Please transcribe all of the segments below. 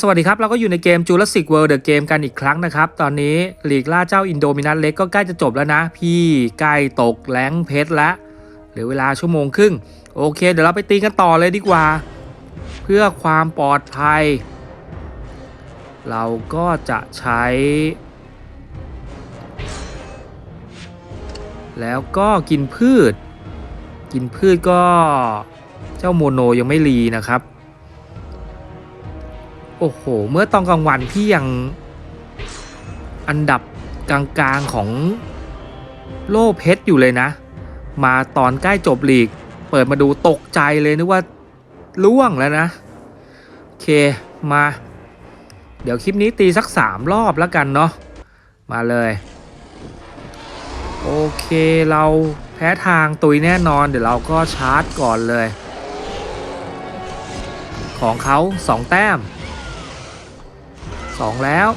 สวัสดีครับ เราก็อยู่ในเกม Jurassic World The Game กันอีกครั้งนะครับ ตอนนี้หลีกล่าเจ้าอินโดมินัสเล็กก็ใกล้จะจบแล้วนะ พี่ใกล้ตกแรงเพชรแล้วเหลือเวลาชั่วโมงครึ่ง โอเค เดี๋ยวเราไปตีกันต่อเลยดีกว่า เพื่อความปลอดภัย เราก็จะใช้ แล้วก็กินพืช กินพืชก็เจ้าโมโนยังไม่รีนะครับ โอ้โห เมื่อตอนกลางวันพี่ยังอันดับกลางๆของโล่เพชรอยู่เลยนะ มาตอนใกล้จบลีก เปิดมาดูตกใจเลยนึกว่าล่วงแล้วนะ โอเคมา เดี๋ยวคลิปนี้ตีสักสามรอบแล้วกันเนาะมาเลย โอเคเราแพ้ทางตุยแน่นอน เดี๋ยวเราก็ชาร์จก่อนเลย ของเขาสองแต้มสองแล้ว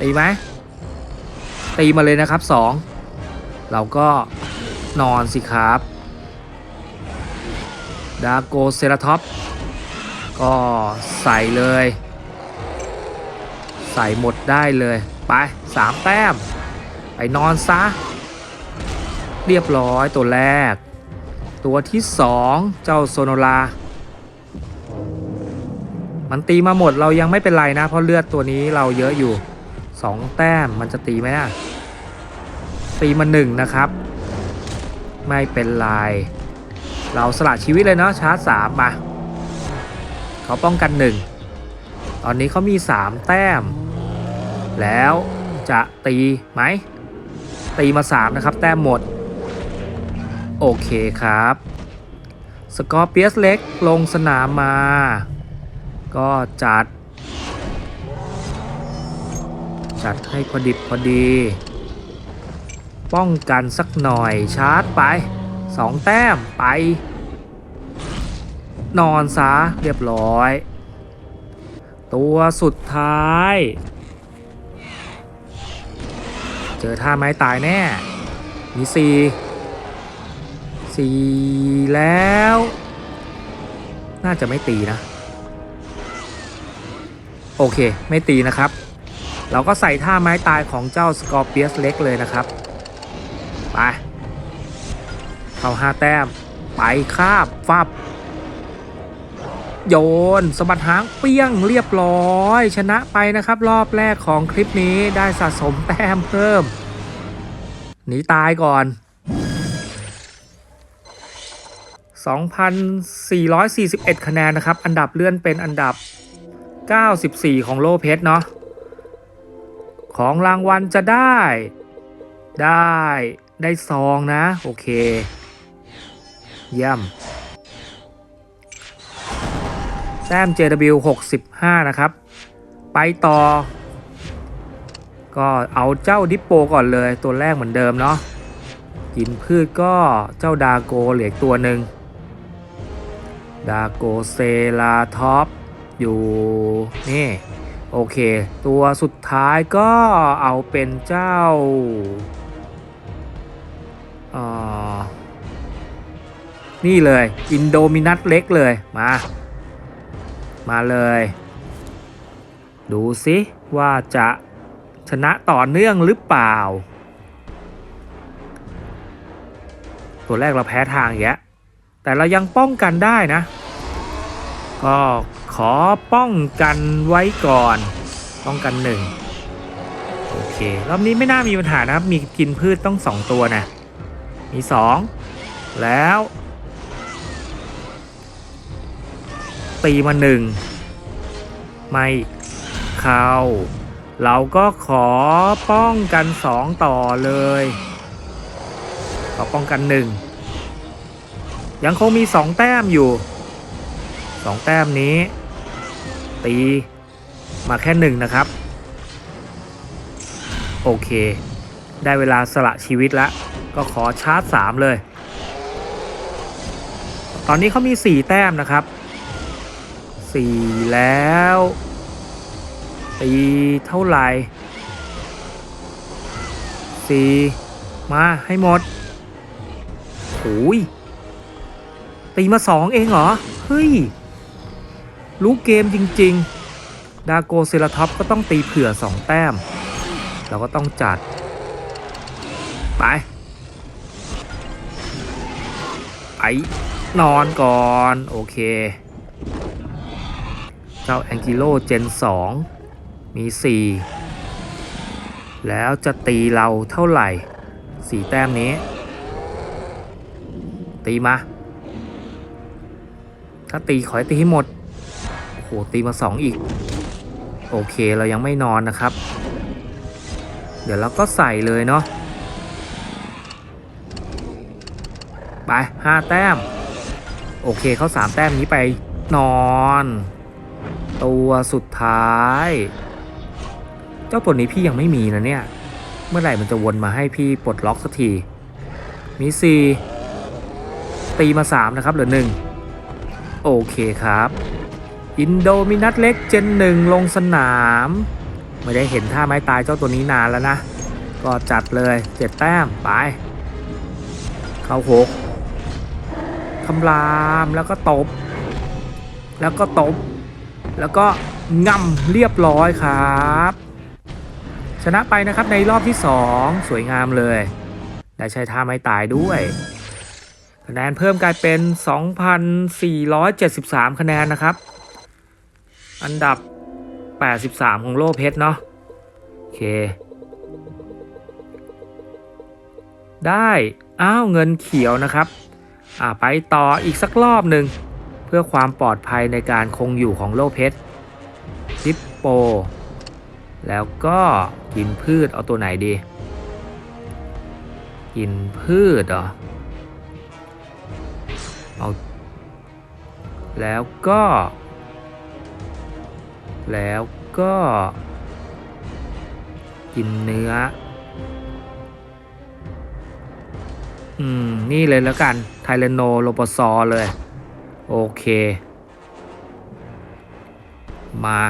ตีไหมตีมาเลยนะครับสองเราก็นอนสิครับดาโกเซราท็อปก็ใส่เลย ใส่หมดได้เลย ไปสามแต้ม ไปนอนซะ เรียบร้อยตัวแรก ตัวที่สองเจ้าโซโนลา มันตีมาหมดเรายังไม่เป็นไรนะ เพราะเลือดตัวนี้เราเยอะอยู่สองแต้มมันจะตีไหมนะตีมาหนึ่งนะครับ ไม่เป็นไร เราสละชีวิตเลยเนาะชาร์จสามมาเขาป้องกันหนึ่งตอนนี้เขามีสามแต้ม แล้วจะตีไหม ตีมาสามนะครับ แต้มหมด โอเคครับ สกอร์เปียสเล็กลงสนามมา ก็จัด จัดให้พอดิบพอดี ป้องกันสักหน่อยชาร์จไปสองแต้มไป นอนซะเรียบร้อย ตัวสุดท้าย เจอท่าไม้ตายแน่ มีสี่สี่แล้ว น่าจะไม่ตีนะ โอเค ไม่ตีนะครับ เราก็ใส่ท่าไม้ตายของเจ้าสกอร์เปียสเล็กเลยนะครับ ไป เข้าห้าแต้ม ไปคาบฟับ โยนสะบัดหางเปี้ยงเรียบร้อย ชนะไปนะครับ รอบแรกของคลิปนี้ได้สะสมแต้มเพิ่ม หนีตายก่อน 2,441 คะแนนนะครับ อันดับเลื่อนเป็นอันดับ 94 ของโลเพชรเนาะของรางวัลจะได้ ได้ได้ซองนะ โอเค เยี่ยม แต้ม JW 65 นะครับ ไปต่อ ก็เอาเจ้าดิปโปก่อนเลยตัวแรกเหมือนเดิมเนาะกินพืชก็เจ้าดาโกเหลืออกตัวหนึ่งดาโกเซลาท็อปอยู่นี่โอเค ตัวสุดท้ายก็เอาเป็นเจ้าอ่อนี่เลย อินโดมินัสเล็กเลย มา มาเลย ดูสิว่าจะชนะต่อเนื่องหรือเปล่า ตัวแรกเราแพ้ทางอย่แต่เรายังป้องกันได้นะ ก็ขอป้องกันไว้ก่อน ป้องกันหนึ่งโอเค รอบนี้ไม่น่ามีปัญหานะครับ มีกินพืชต้องสองตัวนะ มีสองแล้ว ตีมาหนึ่งไม่เข้า เราก็ขอป้องกันสองต่อเลย ขอป้องกันหนึ่งยังคงมีสองแต้มอยู่สองแต้มนี้ ตีมาแค่หนึ่งนะครับ โอเค ได้เวลาสละชีวิตแล้ว ก็ขอชาร์จสามเลย ตอนนี้เขามีสี่แต้มนะครับ สี่แล้วตีเท่าไหร่สี่มาให้หมดโหยตีมาสองเองเหรอ เฮ้ย รู้เกมจริง ๆ ดาโกเซราท็อปก็ต้องตีเผื่อสองแต้ม เราก็ต้องจัด ไป ไปนอนก่อน โอเค จ้าแองกิโลเจน2มี 4 แล้วจะตีเราเท่าไหร่ 4 แต้มนี้ ตีมา ถ้าตีขอให้ตีให้หมด โอ้โห ตีมา 2 อีก โอเคเรายังไม่นอนนะครับ เดี๋ยวเราก็ใส่เลยเนาะไปห้าแต้ม โอเค เขาสามแต้มนี้ไปนอน ตัวสุดท้าย เจ้าตัวนี้พี่ยังไม่มีนะเนี่ย เมื่อไหร่มันจะวนมาให้พี่ปลดล็อกสักที มีสี่ตีมาสามนะครับเหลือหนึ่งโอเคครับ อินโดมินัทเล็กเจนหนึ่งลงสนาม ไม่ได้เห็นท่าไม้ตายเจ้าตัวนี้นานแล้วนะ ก็จัดเลยเจ็ดแต้มไป เข้าหกคำรามแล้วก็ตบ แล้วก็ตบ แล้วก็ง่ำเรียบร้อยครับ ชนะไปนะครับในรอบที่ 2 สวยงามเลย ได้ใช้ท่าไม้ตายด้วยคะแนนเพิ่มกลายเป็น 2,473 คะแนนนะครับ อันดับ 83 ของโลกเพชรเนาะโอเค ได้ อ้าว เงินเขียวนะครับ อ่าไปต่ออีกสักรอบหนึ่ง พื่อความปลอดภัยในการคงอยู่ของโลเพชรฮิปโป แล้วก็กินพืชเอาตัวไหนดี กินพืชเหรอเอาแล้วก็ แล้วก็ กินเนื้อ อืม นี่เลยแล้วกัน ไทเลโนโลปซอเลย โอเค มา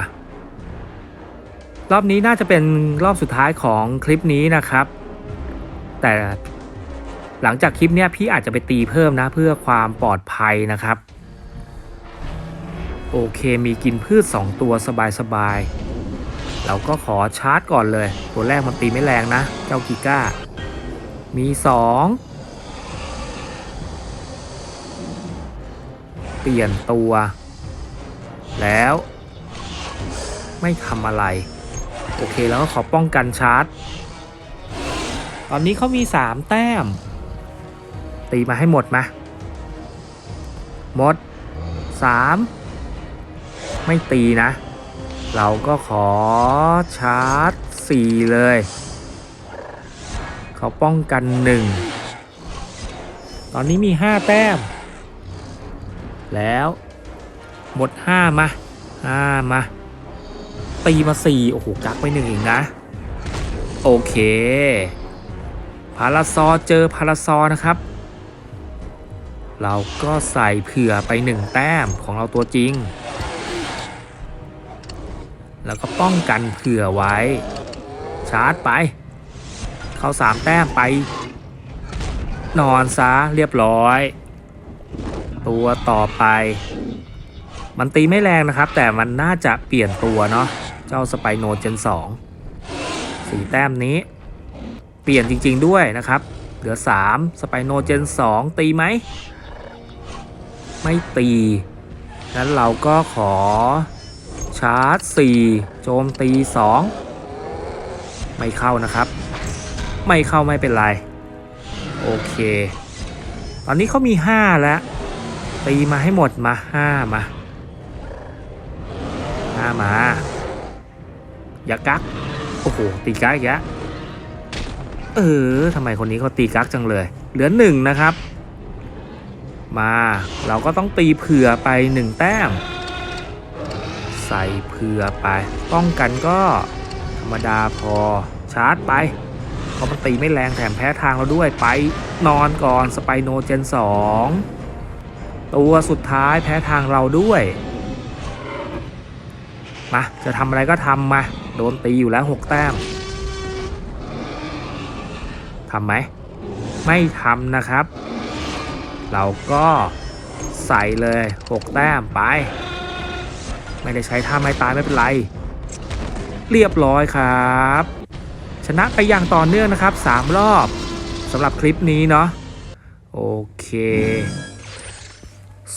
รอบนี้น่าจะเป็นรอบสุดท้ายของคลิปนี้นะครับ แต่หลังจากคลิปเนี้ยพี่อาจจะไปตีเพิ่มนะเพื่อความปลอดภัยนะครับ โอเคมีกินพืช 2 ตัวสบายๆ เราก็ขอชาร์จก่อนเลย ตัวแรกมันตีไม่แรงนะ เจ้ากิก้า มี 2 เปลี่ยนตัว แล้ว ไม่ทำอะไร โอเคแล้วก็ขอป้องกันชาร์จ ตอนนี้เขามี 3 แต้ม ตีมาให้หมดมาหมด 3 ไม่ตีนะ เราก็ขอชาร์จ 4 เลย เขาป้องกัน 1 ตอนนี้มี 5 แต้ม แล้ว หมด 5 มา 5 มา ตีมา 4 โอ้โห กักไปหนึ่งเองนะ โอเค พาราซอเจอพาราซอนะครับ เราก็ใส่เผื่อไป 1 แต้มของเราตัวจริง แล้วก็ป้องกันเผื่อไว้ ชาร์จไป เข้า 3 แต้มไป นอนซะเรียบร้อย ตัวต่อไป มันตีไม่แรงนะครับ แต่มันน่าจะเปลี่ยนตัวเนาะเจ้าสไปโนเจน2สีแต้มนี้ เปลี่ยนจริง ๆด้วยนะครับ เหลือ 3 สไปโนเจน2 ตีไหม ไม่ตีงั้นเราก็ขอชาร์จ 4 โจมตี 2 ไม่เข้านะครับ ไม่เข้าไม่เป็นไร โอเค ตอนนี้เขามี 5 แล้ว ตีมาให้หมดมา5มา5มา อย่ากัก โอ้โห ตีกักอีกแล้วเออทำไมคนนี้เขาตีกักจังเลย เหลือหนึ่งนะครับ มาเราก็ต้องตีเผื่อไปหนึ่งแต้ม ใส่เผื่อไป ป้องกันก็ธรรมดาพอชาร์จไปเพราะมันตีไม่แรงแถมแพ้ทางเราด้วยไปนอนก่อนสไปโนเจน2 ตัวสุดท้ายแพ้ทางเราด้วย มาจะทำอะไรก็ทำมา โดนตีอยู่แล้ว6แต้มทำไหม ไม่ทำนะครับ เราก็ใส่เลย6แต้มไป ไม่ได้ใช้ท่าไม้ตายไม่เป็นไร เรียบร้อยครับ ชนะไปอย่างต่อเนื่องนะครับ 3 รอบสำหรับคลิปนี้เนาะโอเค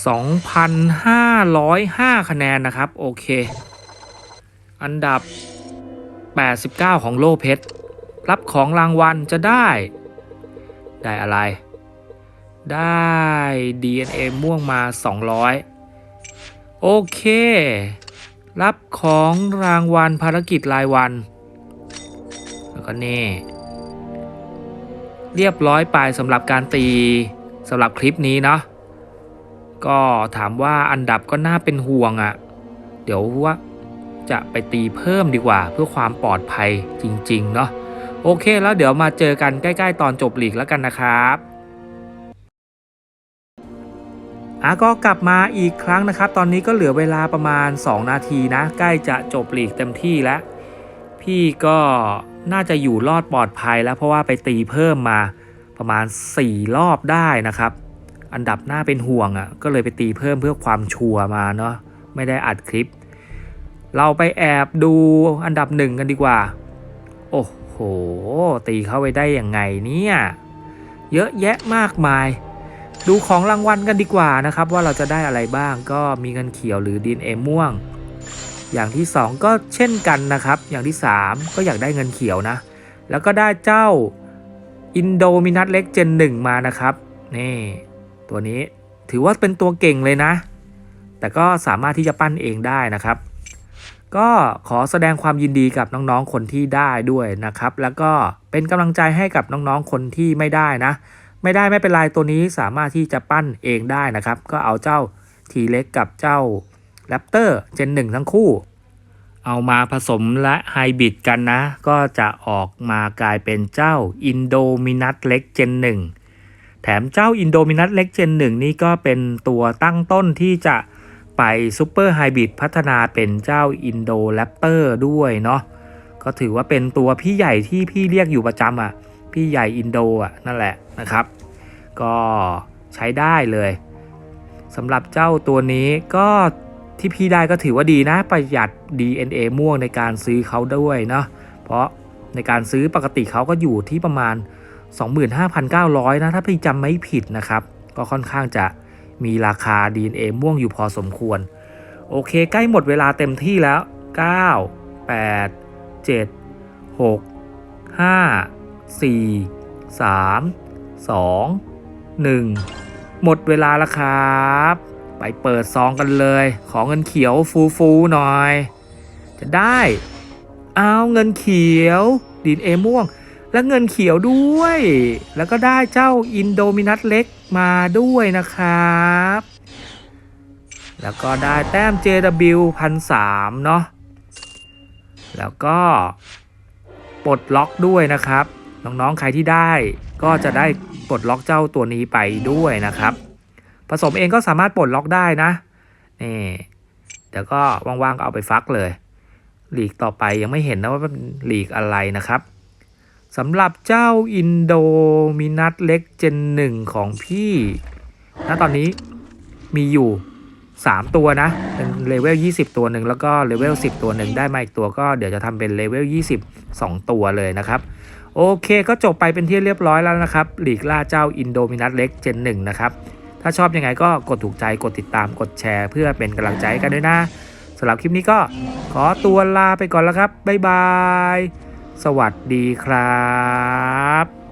2,505 คะแนนนะครับ โอเค อันดับ 89 ของโลเพชรรับของรางวัลจะได้ ได้อะไร ได้ DNA ม่วงมา 200 โอเค รับของรางวัลภารกิจรายวัน แล้วก็นี่ เรียบร้อยไปสำหรับการตีสำหรับคลิปนี้เนาะ ก็ถามว่าอันดับก็น่าเป็นห่วงอะ่ะ เดี๋ยวว่าจะไปตีเพิ่มดีกว่าเพื่อความปลอดภัยจริง ๆ เนาะโอเคแล้วเดี๋ยวมาเจอกันใกล้ ๆ ตอนจบหลีกแล้วกันนะครับอะก็กลับมาอีกครั้งนะครับ ตอนนี้ก็เหลือเวลาประมาณ 2 นาทีนะ ใกล้จะจบหลีกเต็มที่แล้ว พี่ก็น่าจะอยู่รอดปลอดภัยแล้วเพราะว่าไปตีเพิ่มมาประมาณ 4 รอบได้นะครับ อันดับหน้าเป็นห่วงอะ่ะก็เลยไปตีเพิ่มเพื่อความชัวร์มาเนาะไม่ได้อัดคลิป เราไปแอบดูอันดับหนึ่งกันดีกว่า โอ้โห ตีเข้าไปได้ยังไงเนี่ยเยอะแยะมากมาย ดูของรางวัลกันดีกว่านะครับ ว่าเราจะได้อะไรบ้างก็มีเงินเขียวหรือดินเอม่วง อย่างที่ 2 ก็เช่นกันนะครับ อย่างที่ 3 ก็อยากได้เงินเขียวนะ แล้วก็ได้เจ้าอินโดมินัทเล็กเจน1มานะครับ นี่ ตัวนี้ถือว่าเป็นตัวเก่งเลยนะ แต่ก็สามารถที่จะปั้นเองได้นะครับ ก็ขอแสดงความยินดีกับน้องๆคนที่ได้ด้วยนะครับ แล้วก็เป็นกำลังใจให้กับน้องๆคนที่ไม่ได้นะ ไม่ได้ไม่เป็นไรตัวนี้สามารถที่จะปั้นเองได้นะครับ ก็เอาเจ้าทีเล็กกับเจ้าแรปเตอร์เจนหนึ่งทั้งคู่ เอามาผสมและไฮบริดกันนะ ก็จะออกมากลายเป็นเจ้าอินโดมินัทเล็กเจนหนึ่ง แถมเจ้าอินโดมินัทเล็กเจนหนึ่งนี่ก็เป็นตัวตั้งต้นที่จะไปซูเปอร์ไฮบริดพัฒนาเป็นเจ้าอินโดแรปเตอร์ด้วยเนาะก็ถือว่าเป็นตัวพี่ใหญ่ที่พี่เรียกอยู่ประจำอะ พี่ใหญ่อินโดอะนั่นแหละนะครับ ก็ใช้ได้เลยสำหรับเจ้าตัวนี้ก็ที่พี่ได้ก็ถือว่าดีนะประหยัด DNA ม่วงในการซื้อเขาด้วยเนาะเพราะในการซื้อปกติเขาก็อยู่ที่ประมาณ 25,900 นะ ถ้าพี่จำไม่ผิดนะครับ ก็ค่อนข้างจะมีราคา DNA ม่วงอยู่พอสมควร โอเค ใกล้หมดเวลาเต็มที่แล้ว 9 8 7 6 5 4 3 2 1 หมดเวลาแล้วครับ ไปเปิดซองกันเลย ขอเงินเขียวฟูฟูๆหน่อย จะได้ เอาเงินเขียวดินเอม่วง และเงินเขียวด้วย แล้วก็ได้เจ้าอินโดมินัทเล็กมาด้วยนะครับ แล้วก็ได้แต้ม JW 1003เนาะ แล้วก็ปลดล็อกด้วยนะครับ น้องๆ ใครที่ได้ก็จะได้ปลดล็อกเจ้าตัวนี้ไปด้วยนะครับ ผสมเองก็สามารถปลดล็อกได้นะ นี่เดี๋ยวก็ว่างๆก็เอาไปฟักเลย หลีกต่อไปยังไม่เห็นนะว่าเป็นหลีกอะไรนะครับ สำหรับเจ้าอินโดมินัทเล็กเจนหนึ่งของพี่ณตอนนี้มีอยู่ 3 ตัวนะ เป็นเลเวล 20 ตัวหนึ่งแล้วก็เลเวล 10 ตัวหนึ่งได้มาอีกตัวก็เดี๋ยวจะทำเป็นเลเวล 20 2 ตัวเลยนะครับ โอเคก็จบไปเป็นที่เรียบร้อยแล้วนะครับหลีกล่าเจ้าอินโดมินัทเล็กเจนหนึ่งนะครับ ถ้าชอบยังไงก็กดถูกใจกดติดตามกดแชร์ เพื่อเป็นกำลังใจกันด้วยนะสำหรับคลิปนี้ก็ขอตัวลาไปก่อนแล้วครับบ๊ายบาย สวัสดีครับ